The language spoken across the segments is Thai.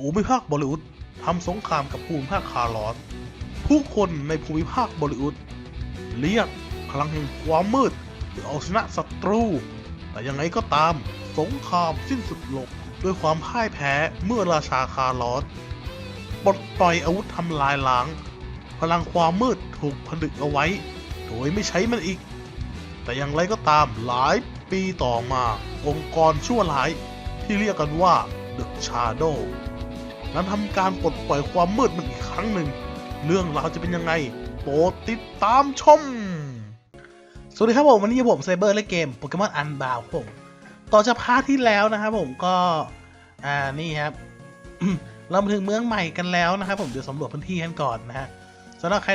ภูมิภาคบอลิวุดทำสงครามกับภูมิภาคคาร์ลอส ผู้คนในภูมิภาคบอลิวุดเรียกพลังแห่งความมืดเพื่อเอาชนะศัตรู แต่ยังไงก็ตามสงครามสิ้นสุดลงด้วยความพ่ายแพ้เมื่อราชาคาร์ลอสปลดปล่อยอาวุธทำลายล้าง พลังความมืดถูกผนึกเอาไว้ โดยไม่ใช้มันอีก แต่อย่างไรก็ตามหลายปีต่อมาองค์กรชั่วร้ายที่เรียกกันว่า The Shadow นั้นทำการปลดปล่อยความมืดมันอีกครั้งหนึ่ง เรื่องราวจะเป็นยังไง โปรดติดตามชม สวัสดีครับผม วันนี้ผมไซเบอร์และเกมโปเกมอนอันบาวผม ต่อจากพาร์ทที่แล้วนะครับผมก็ อ่า นี่ครับ เรามาถึงเมืองใหม่กันแล้วนะครับผมเดี๋ยวสำรวจพื้นที่กันก่อนนะฮะสำหรับใคร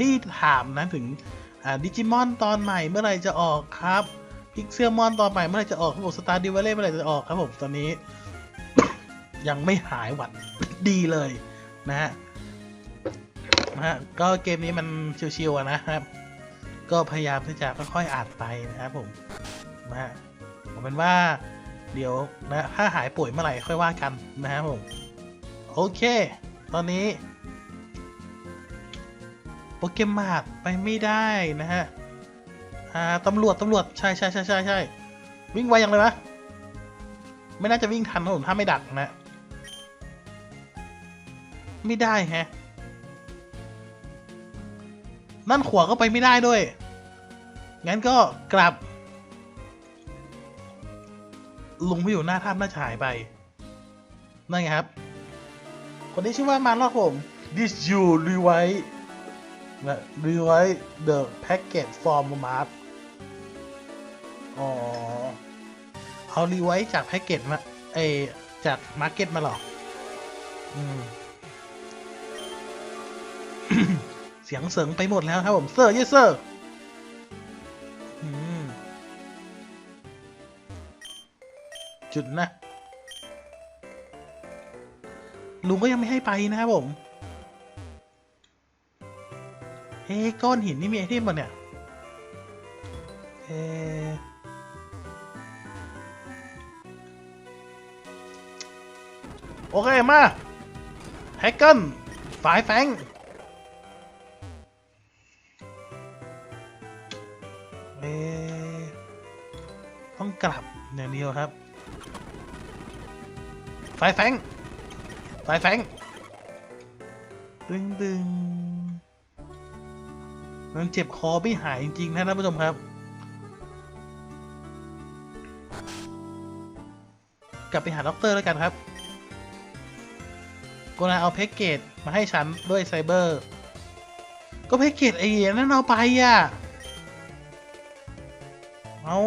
ที่ถามนะถึงอ่าดิจิมอนตอนใหม่เมื่อไหร่จะออกครับพิกเซลมอนตอนใหม่เมื่อไหร่จะออกครับผมสตาร์ดิวเล่เมื่อไหร่จะออกครับผมตอนนี้ ยังไม่หายหวัด ดีเลยนะฮะนะฮะก็เกมนี้มันชิวๆนะครับ ก็พยายามที่จะค่อยๆอ่านไปนะครับผมนะฮะเอาเป็นว่าเดี๋ยวนะถ้าหายป่วยเมื่อไหร่ค่อยว่ากันนะครับผมโอเค ตอนนี้โปเกมมาดไปไม่ได้นะฮะอ่าตำรวจตำรวจใช่ใช่ใช่ใช่ใช่วิ่งไวอยังเลยวะไม่น่าจะวิ่งทันนะผมถ้าไม่ดักนะ ไม่ได้แฮะนั่นขวาก็ไปไม่ได้ด้วย งั้นก็กลับ ลุงไปอยู่หน้าถ้ำน่าจะหายไป นั่นไงครับ คนนี้ชื่อว่ามารอดผม This you rewrite นะ rewrite the package from mart อ๋อ เอา rewrite จากแพ็กเกจมา เอ จากมาร์เก็ตมาหรอ อืม เสียงเสริงไปหมดแล้วครับผมเซอร์ yes เซอร์จุดนะ ลุงก็ยังไม่ให้ไปนะครับผมเฮ้ก้อนหินนี่มีไอเทมป่ะเนี่ย เอโอเค มาแฮกเกิลฝายแฟง เอต้องกลับอย่างเดียวครับไฟแฟงไฟแฟงดึงดึงมันเจ็บคอไม่หายจริงๆนะท่านผู้ชมครับ กลับไปหาด็อกเตอร์แล้วกันครับกูนาเอาแพ็กเกจมาให้ฉันด้วยไซเบอร์ ก็แพ็กเกจไอ้นั่นเอาไปอะ เอา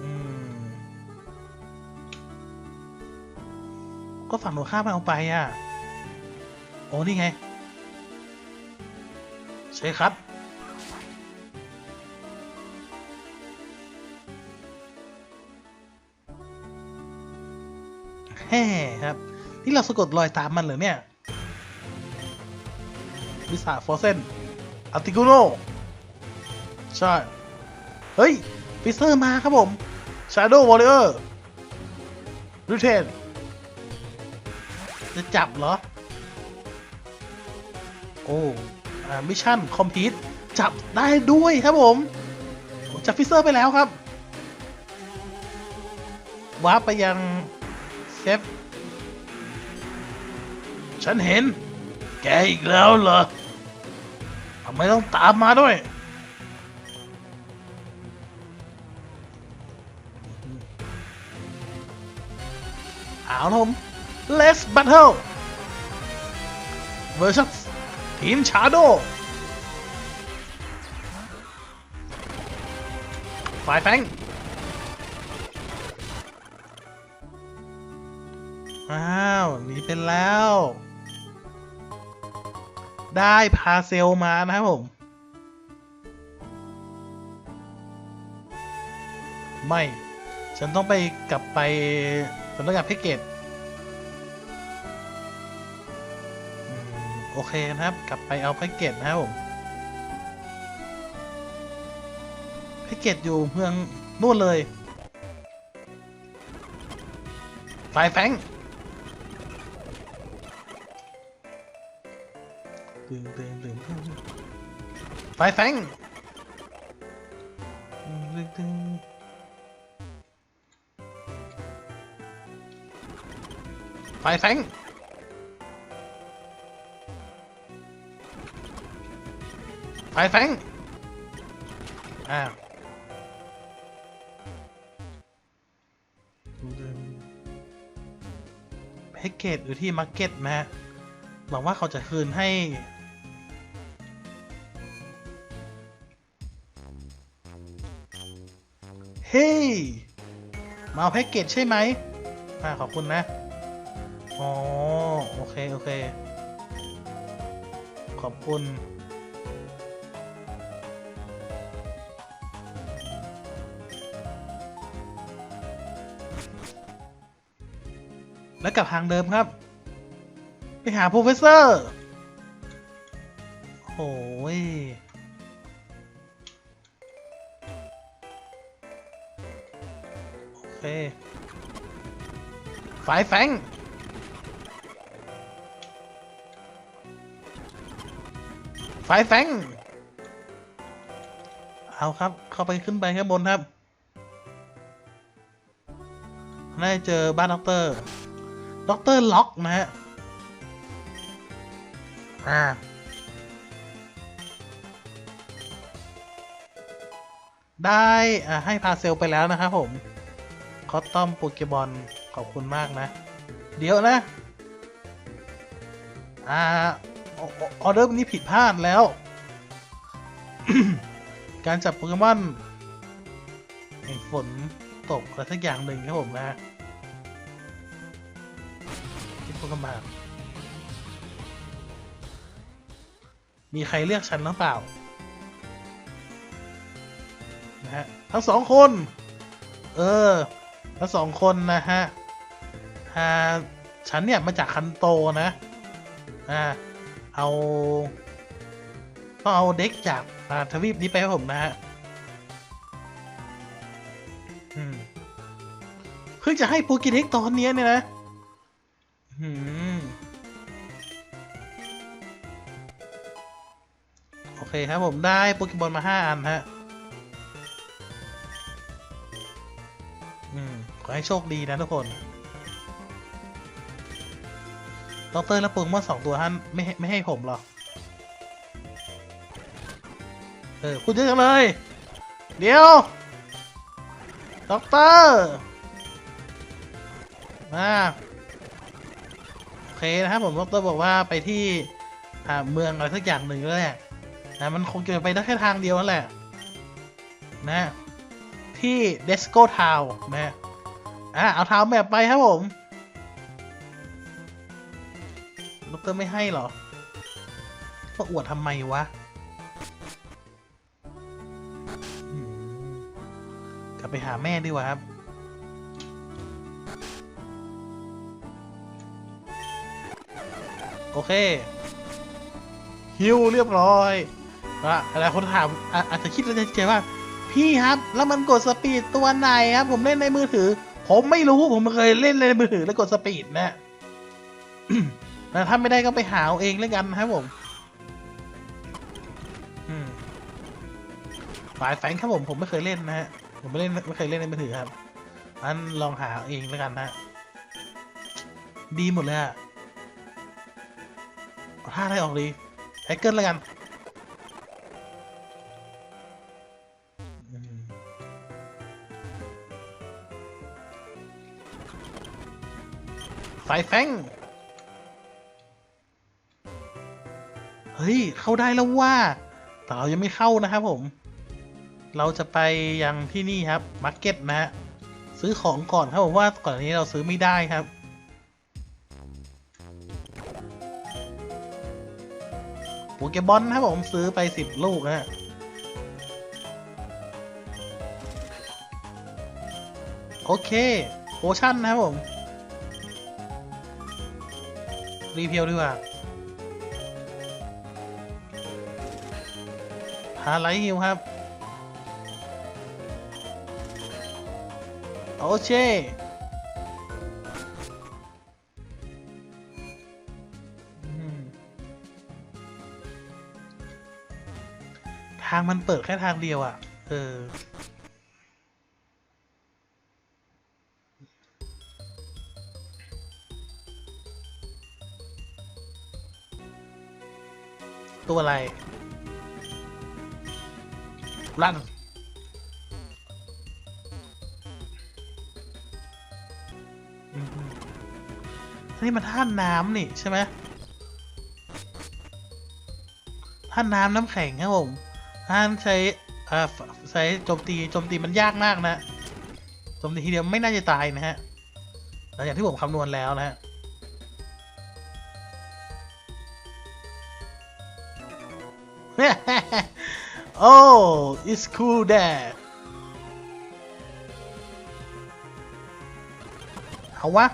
อืมก็ฝั่งหนูข้ามมันเอาไปอะ โอ้ นี่ไง ใช่ครับ แฮ่ครับ นี่เราสะกดรอยตามมันเหรอเนี่ย วิสาฟอร์เซน อัลติกูโนใช่ เฮ้ย ฟิเซอร์มาครับผม Shadow Warrior รูเทนจะจับเหรอ โอ้อ่ามิชชั่น คอมพิวจับได้ด้วยครับผม จับฟิเซอร์ไปแล้วครับวาร์ปไปยังเซฟ ฉันเห็น แกอีกแล้วเหรอ ไมต้องตามมาด้วยเอาละผม Let's Battle เวอร์ชันทีมชาโดฝ่ายแฟงอ้าวหนีเป็นแล้ว ได้พาเซลมานะครับผม ไม่ ฉันต้องไปกลับไปสำนักงานแพ็กเกจโอเคนะครับ กลับไปเอาแพ็กเกจนะครับผมแพ็กเกจอยู่เมืองนู่นเลย ไฟแฟง ตึงตึงตึงตึงไฟแฟงตึงตึงไฟแฟงไฟแฟงอ้าวแพ็กเกจอยู่ที่มาร์เก็ตนะฮะหวังว่าเขาจะคืนให้ เฮ้ยมาเอาแพ็กเกจใช่ไหมอ่าขอบคุณนะ อ๋อ โอเค โอเค ขอบคุณ แล้วกลับทางเดิมครับ ไปหาโปรเฟสเซอร์ โอ้ย เคไฟแฟงไฟแฟงเอาครับ เข้าไปขึ้นไปข้างบนครับน่าจะเจอบ้านด็อกเตอร์ ด็อกเตอร์ล็อกนะฮะ อ่าได้อ่าให้พาเซลไปแล้วนะครับผม คอตตอมโปเกบอลขอบคุณมากนะ เดี๋ยวนะ อ่า อออเดอร์นี้ผิดพลาดแล้ว การจับโปเกมอนแห่งฝนตกอะไรสักอย่างหนึ่งครับผมนะคิดพวกกันมามีใครเรียกฉันหรือเปล่า นะฮะ ทั้งสองคน เออ ทั้งสองคนนะฮะอ่าฉันเนี่ยมาจากคันโตนะอ่าเอาต้องเอาเด็กจากอ่าทวีปนี้ไปให้ผมนะฮะอืมเพิ่งจะให้โปเกเด็กตอนเนี้ยเนี่ยนะอืมโอเคครับผมได้โปเกมอนมาห้าอันฮะ ให้โชคดีนะทุกคนด็อกเตอร์และโปเกมอนสองตัวท่านไม่ไม่ให้ผมหรอเออ คุณเยอะจังเลย เดี๋ยวด็อกเตอร์ มาโอเคนะครับผมด็อกเตอร์บอกว่าไปที่อ่าเมืองอะไรสักอย่างหนึ่งแล้วแหละนะมันคงจะไปได้แค่ทางเดียวนั่นแหละ นะ ที่เดสโกทาวนะฮะ อะเอาทาวแบบไปครับผมดรไม่ให้เหรอมาอวดทำไมวะ กลับไปหาแม่ดีกว่าครับ โอเค ฮิวเรียบร้อยอะอะไรคนถามออาจจะคิดในใจว่า พี่ครับ แล้วมันกดสปีดตัวไหนครับ ผมเล่นในมือถือ ผมไม่รู้ผมไม่เคยเล่นในมือถือแล้วกดสปีดนะนะถ้าไม่ได้ก็ไปหาเอาเองแล้วกันนะครับผมฝ่ายแฟงครับผมผมไม่เคยเล่นนะฮะผมไม่เล่นไม่เคยเล่นในมือถือครับอันลองหาเองแล้วกันนะดีหมดเลยอะเอาท่าอะไรออกดีแฮกเกิลแล้วกัน ไฟแฟงเฮ้ย เข้าได้แล้วว่า แต่เรายังไม่เข้านะครับผม เราจะไปยังที่นี่ครับมาร์เก็ตนะฮะซื้อของก่อนครับผมว่าก่อนนี้เราซื้อไม่ได้ครับโปเกบอลครับผมซื้อไปสิบลูกนะฮะโอเคโพชั่นนะครับผม รีเพียวดีกว่าหาไลท์ฮิวครับ โอเคทางมันเปิดแค่ทางเดียวอะ่ะ เออ ตัวอะไร ลั่น นี่มันท่าน้ำนี่ ใช่ไหมท่าน้ำน้ำแข็งครับผมท่านใช้อ่าใช้โจมตีโจมตีมันยากมากนะโจมตีทีเดียวไม่น่าจะตายนะฮะหลังจากที่ผมคำนวณแล้วนะฮะ โอ้ it's cool there เอาวะ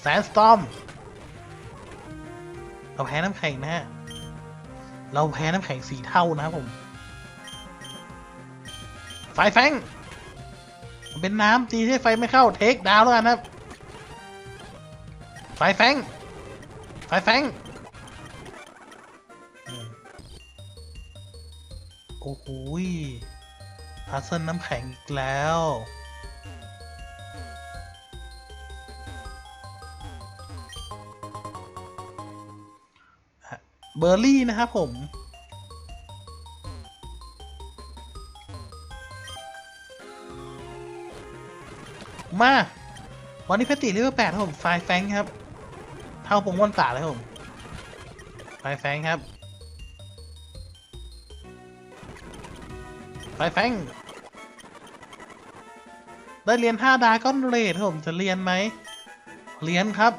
แซนสตอมเราแพ้น้ำแข็งนะฮะ เราแพ้น้ำแข็งสีเท่านะครับผมไฟแฟงเป็นน้ำตีให้ไฟไม่เข้า เทคดาวแล้วกันครับ ไฟแฟงไฟแฟง โอ้โหพัซเซิลน้ำแข็งอีกแล้ว เบอร์รี่นะครับผมมาวันนี้เพชรติเลเวลแปดครับผมไฟแฟงครับ เท่าปงวันตาเลยครับผมไฟแฟงครับ ไฟแฟงได้เรียน5ดาก้อนเรทผมจะเรียนไหม เรียนครับ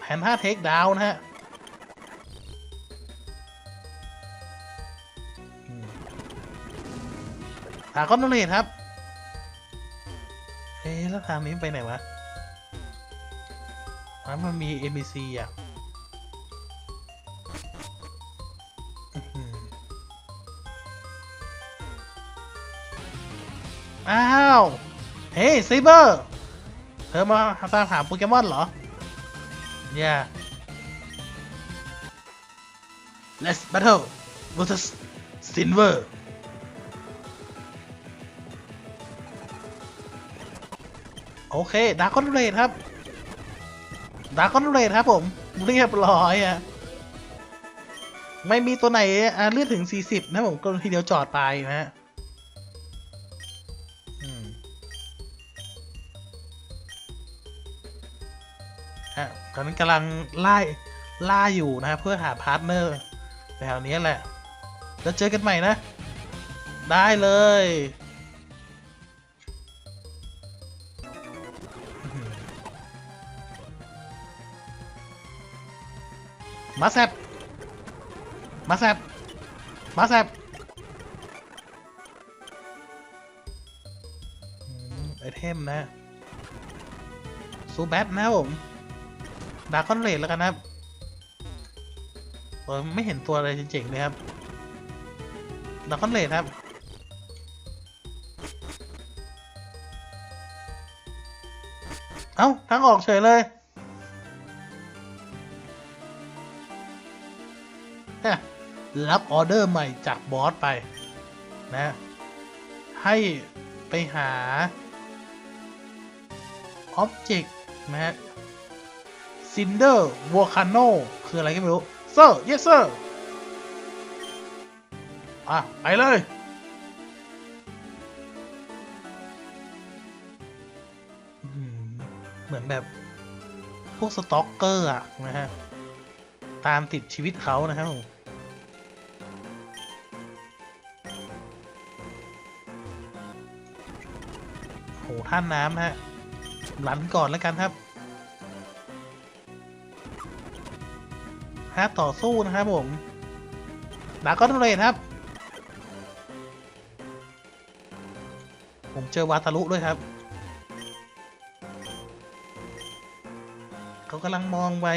แผน5เทคดาวนะฮะหาก้อนเนทครับ เอ๊แล้วทางนี้ไปไหนวะอะมันมี NPC อะ อ้าว เฮ้ยไซเบอร์ เธอมาตามหาโปเกมอนเหรอ yeah let's battle versus Silver โอเคดาร์คอนเรดครับดาร์คอนเรดครับผม เรียบร้อยอะไม่มีตัวไหนอะเลื่อนถึง 40 นะผมก็ทีเดียวจอดไปนะฮะ ฮะตอนนั้นกำลังไล่ล่าอยู่นะเพื่อหาพาร์ทเนอร์แถวนี้แหละ แล้วเจอกันใหม่นะ ได้เลยมาแซบมาแซบมาแซบไอเทมนะซูแบทนะผม ดาร์คอนเรดแล้วกันนะครับไม่เห็นตัวอะไรเจ๋งๆเลยครับดาร์คอนเรดครับ เอ้าทางออกเฉยเลยฮะรับออเดอร์ใหม่จากบอสไปนะ ให้ไปหา Object นะฮะ Cinder Volcano คืออะไรก็ไม่รู้ Sir Yes Sir อะ ไปเลย เหมือนแบบ พวกสต็อกเกอร์อะนะฮะ ตามติดชีวิตเขานะครับผมโหท่านน้ำนะฮะรันก่อนแล้วกันครับ ฮะต่อสู้นะครับผมดาก็ต้องเลยครับ ผมเจอวาตารุด้วยครับ เขากำลังมองไป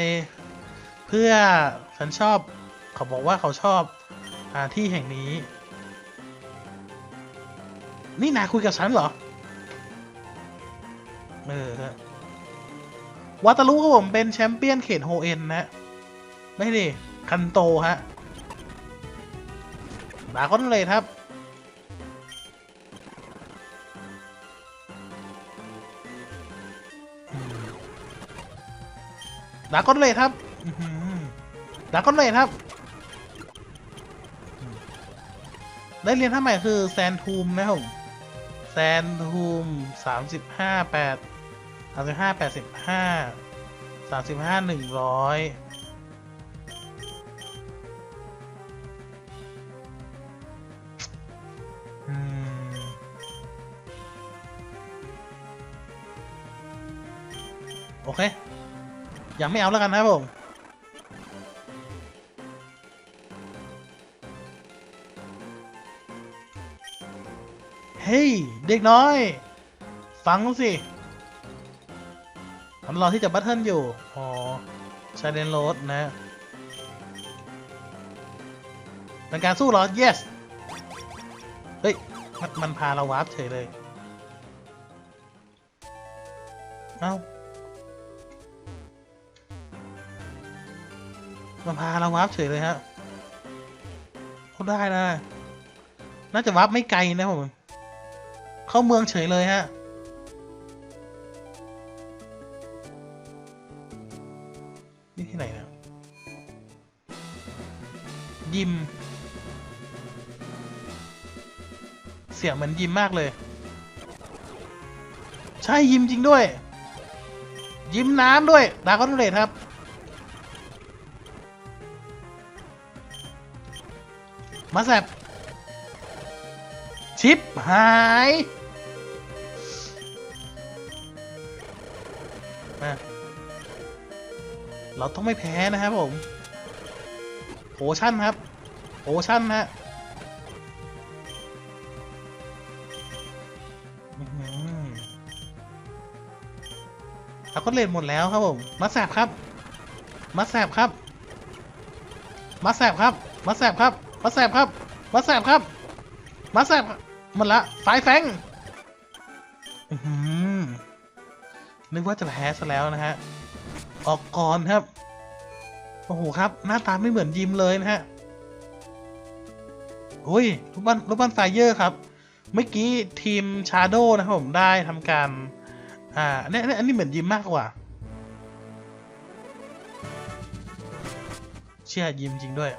เพื่อฉันชอบเขาบอกว่าเขาชอบอาที่แห่งนี้ นี่นาคุยกับฉันเหรอ เออวาตารุครับผมเป็นแชมเปี้ยนเขตโฮเอ็นนะ ไม่ดิคันโตฮะดาก้อนเลยครับ ดาก้อนเลยครับดาก้อนเลยครับ ได้เรียนท่าใหม่คือแซนทูมนะครับผมแซนทูมสามสิบห้าแปดสามสิบห้าแปดสิบห้าสามสิบห้าหนึ่งร้อย โอเคยังไม่เอาแล้วกันนะครับผมเฮ้ย เด็กน้อย ฟังสิมันรอที่จะบัตเทิลอยู่ อ๋อชาเดนโรดนะเป็นการสู้หรอ yes เฮ้ย มันมันพาเราวาร์ปเฉยเลย เอ้า มันพาเราวาร์ปเฉยเลยฮะเขาได้นะ น่าจะวาร์ปไม่ไกลนะผม เข้าเมืองเฉยเลยฮะนี่ที่ไหนนะ ยิม เสียงเหมือนยิมมากเลย ใช่ยิมจริงด้วย ยิมน้ำด้วยดาร์คอนเลทครับ มาแซบชิปหายมาเราต้องไม่แพ้นะครับผมโพชั่นครับโพชั่นฮะอื้อหือเราก็เล่นหมดแล้วครับผม มาแสบครับ มาแสบครับ มาแสบครับ มาแสบครับ มาแสบครับ มาแสบครับ มาแสบมันละสายแฟงนึกว่าจะแพ้ซะแล้วนะฮะ ออกก่อนครับ โอ้โหครับ หน้าตาไม่เหมือนยิมเลยนะฮะโอ้ยรูปบ้านรูปบ้านไฟเยอร์ครับ เมื่อกี้ทีมชาโดนะครับผมได้ทำการ อ่าเนี่ยเนี่ยอันนี้เหมือนยิมมากกว่า เชื่อยิมจริงด้วย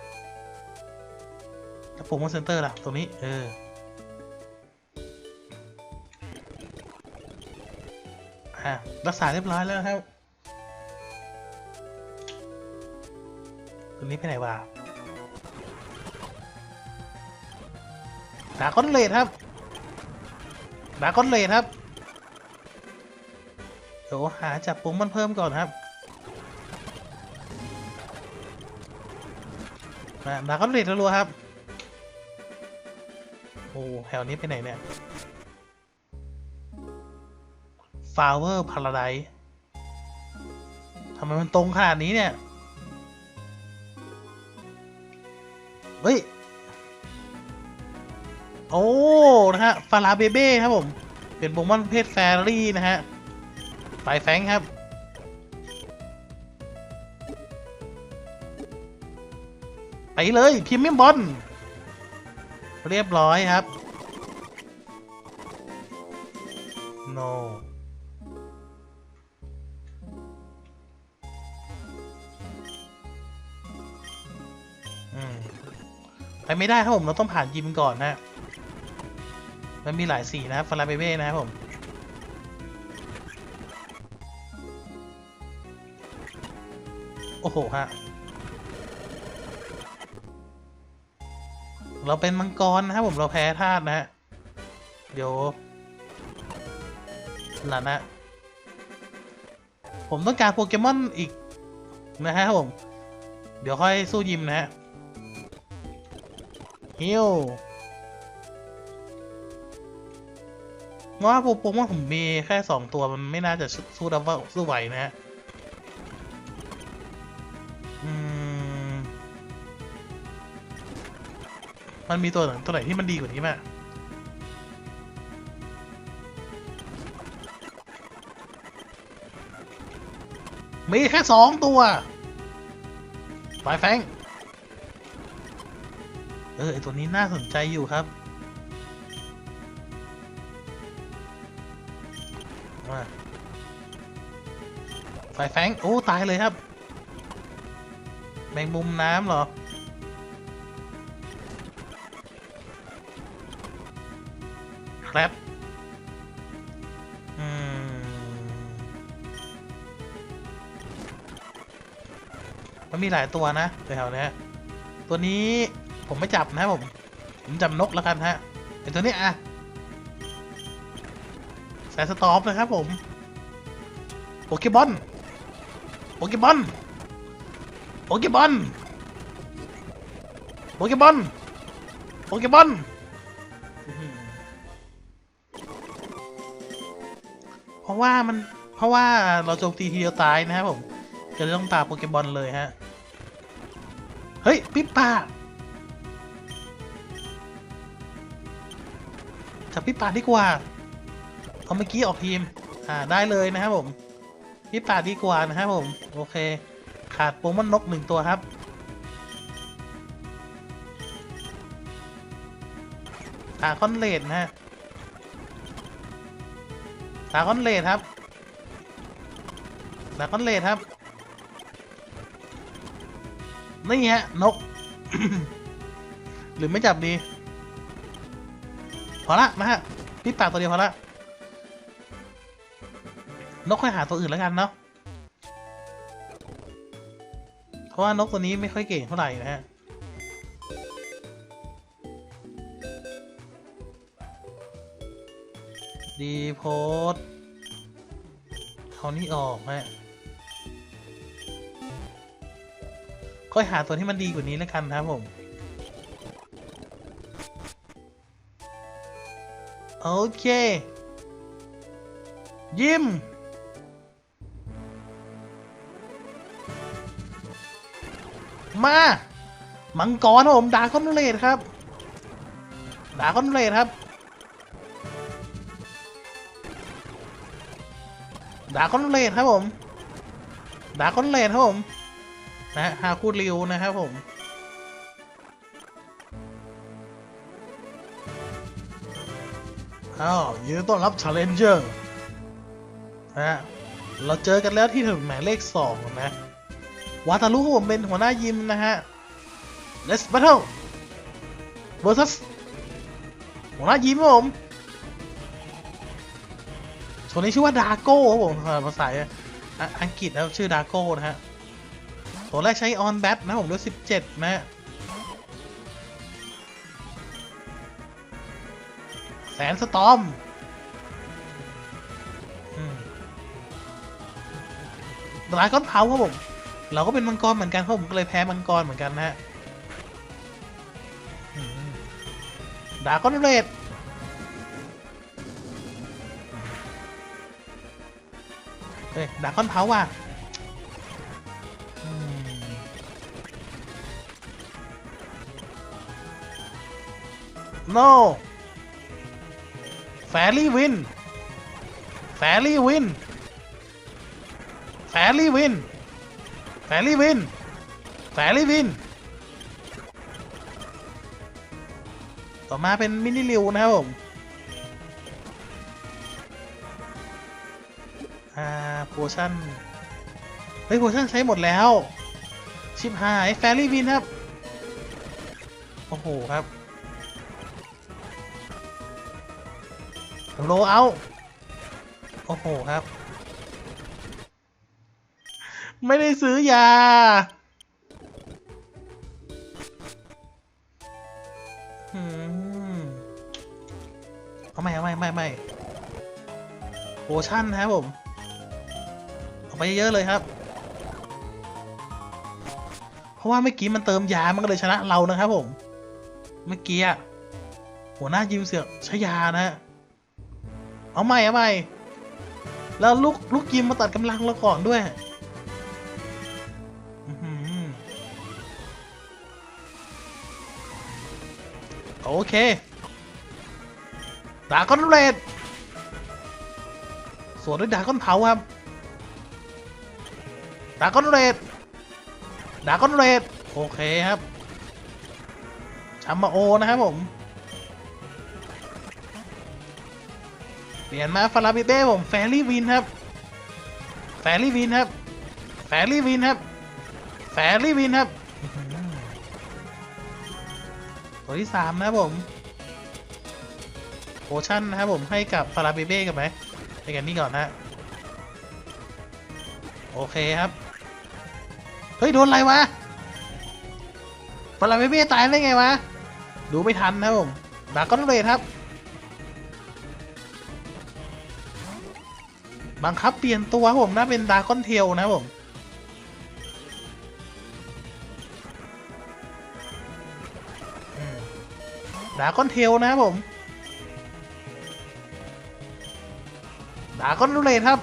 แล้วโปรโมทเซ็นเตอร์ล่ะ ตรงนี้ เออ อะรักษาเรียบร้อยแล้วครับตัวนี้ไปไหนวะดาก้อนเลดครับดาก้อนเลดครับเดี๋ยวหาจับปุ่มมันเพิ่มก่อนครับดาก้อนเลดรัวๆครับ อ้แถวนี้ไปไหนเนี่ยฟาวเวอร์พาราไดทำไมมันตรงขนาดนี้เนี่ย เฮ้ย โอ้ นะฮะ ฟาราเบเบ้ครับผม เป็นโปเกมอนเพศแฟรี่นะฮะไฟแฟงครับ ไปเลยพิมพ์มิมบอล เรียบร้อยครับ no อืมไปไม่ได้ครับผม เราต้องผ่านยิมก่อนนะ มันมีหลายสีนะครับฟาราเบเบ้นะครับผมโอ้โหฮะ เราเป็นมังกรนะครับผมเราแพ้ธาตุนะฮะเดี๋ยวหลันนะผมต้องการโปเกมอนอีกนะฮะผม เดี๋ยวค่อยสู้ยิมนะฮะฮิวว่าโปเกมอนผมมีแค่สองตัวมันไม่น่าจะสู้ดับเบิลสู้ไหวนะฮะ มันมีตัวไหนตัวไหนที่มันดีกว่านี้ไหมมีแค่สองตัวปลายแฟง เออไอตัวนี้น่าสนใจอยู่ครับมาไฟแฟง โอ้ ตายเลยครับ แมงมุมน้ำเหรอ ครับมันมีหลายตัวนะแถวนี้ตัวนี้ผมไม่จับนะผม ผมจับนกแล้วกันฮะไอตัวนี้อะแสนสตอปนะครับผมโปเกบอลโปเกบอลโปเกบอลโปเกบอลโปเกบอล ราะว่ามันเพราะว่าเราโจมตีทีเดียวตายนะครับผมจะต้องตาโปเกมอนเลยฮะ เฮ้ย ปิ๊บปาจับปิ๊บปาดีกว่า เอาเมื่อกี้ออกทีม อ่า ได้เลยนะครับผม ปิ๊บปาดีกว่านะครับผม โอเค ขาดโปเกมอนนกหนึ่งตัวครับตาคอนเลดนะฮะ ตาคอนเลดครับตาคอนเลดครับ นี่ฮะ นก หรือไม่จับดี พอละนะฮะพี่ปากตัวเดียวพอละ นกค่อยหาตัวอื่นแล้วกันเนาะ เพราะว่านกตัวนี้ไม่ค่อยเก่งเท่าไหร่นะฮะ ดีโพสต์เอานี่ออกฮะค่อยหาตัวที่มันดีกว่านี้แล้วกันครับผม โอเค ยิ้มมา มังกรครับผมดาคอนเลดครับ ดาคอนเลดครับ ดาคอนเลดครับผมดาคอนเลดครับผม นะฮาคูริวนะครับผมอ้าวยินดีต้อนรับ Challenger นะฮะเราเจอกันแล้วที่ถนนหมายเลขสองนะวาตารุผมเป็นหัวหน้ายิมนะฮะ Let's battle versus หัวหน้ายิมผม ส่วนนี้ชื่อว่าดาโก้ครับผมภาษาอังกฤษนะครับชื่อดาโก้นะฮะ ตัวแรกใช้ออนแบทนะผมด้วย17 นะฮะแสนสตอมดราก้อนเผาครับผม เราก็เป็นมังกรเหมือนกันครับผมก็เลยแพ้มังกรเหมือนกันนะฮะดาก้อนเรด เฮ้ยดาก้อนเผาว่ะอืม no แฟรี่วิน แฟรี่วิน แฟรี่วิน แฟรี่วิน แฟรี่วิน ต่อมาเป็นมินิลิวนะครับผม โพชั่น เฮ้ยโพชั่นใช้หมดแล้ว ชิบหายแฟรี่วินครับ โอ้โหครับ โลเอา โอ้โหครับ ไม่ได้ซื้อยาอืมเอาไม่เอาไม่ไม่ไม่โพชั่นนะครับผม ไปเยอะเลยครับ เพราะว่าเมื่อกี้มันเติมยา มันก็เลยชนะเรานะครับผม เมื่อกี้อะหัวหน้ายิมเสือกใช้ยานะเอาใหม่เอาใหม่แล้วลูกลูกยิมมาตัดกำลังเราก่อนด้วยโอเคดาก้อนเรดสวนด้วยดาก้อนเผาครับ ดาก้อนเรดดาก้อนเรดโอเคครับชัมมาโอนะครับผม เปลี่ยนมาฟาราบิเบ้ผมแฟรี่วินครับ แฟรี่วินครับ แฟรี่วินครับ แฟรี่วินครับ ตัวที่สามนะครับผมโพชั่นนะครับผมให้กับฟาราบิเบ้กันไหมไปกันนี่ก่อนนะ โอเคครับ เฮ้ยโดนอะไรวะฟาราบิเบ้ตายได้ไงวะ ดูไม่ทันนะผมดาก้อนเรทครับ บังคับเปลี่ยนตัวผมนะเป็นดาก้อนเทลนะผม ดาก้อนเทลนะครับผม ดาก้อนรูเลตครับ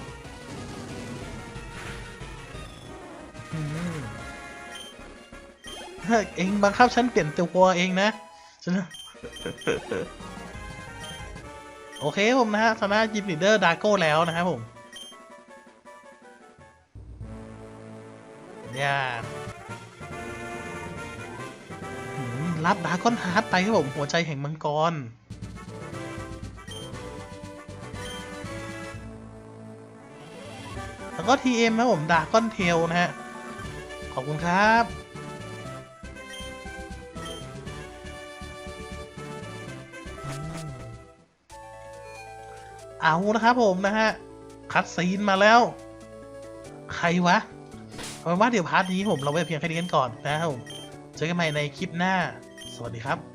เองบังคับฉันเปลี่ยนตัวเองนะฉันโอเคผมนะฮะชนะยิมลีดเดอร์ดาโก้แล้วนะครับผมเนี่ยรับดากอนฮาร์ดไปครับผมหัวใจแห่งมังกรแล้วก็ TM ครับผมดากอนเทลนะฮะ ขอบคุณครับ เอานะครับผมนะฮะ คัดซีนมาแล้ว ใครวะเอาเป็นว่าเดี๋ยวพาร์ทนี้ผมเราไว้เพียงแค่นี้กันก่อนนะครับผมเจอกันใหม่ในคลิปหน้า สวัสดีครับ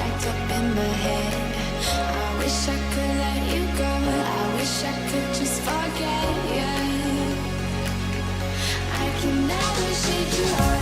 stacked up in my head. I wish I could let you go. I wish I could just forget. Yeah. I can never shake you off.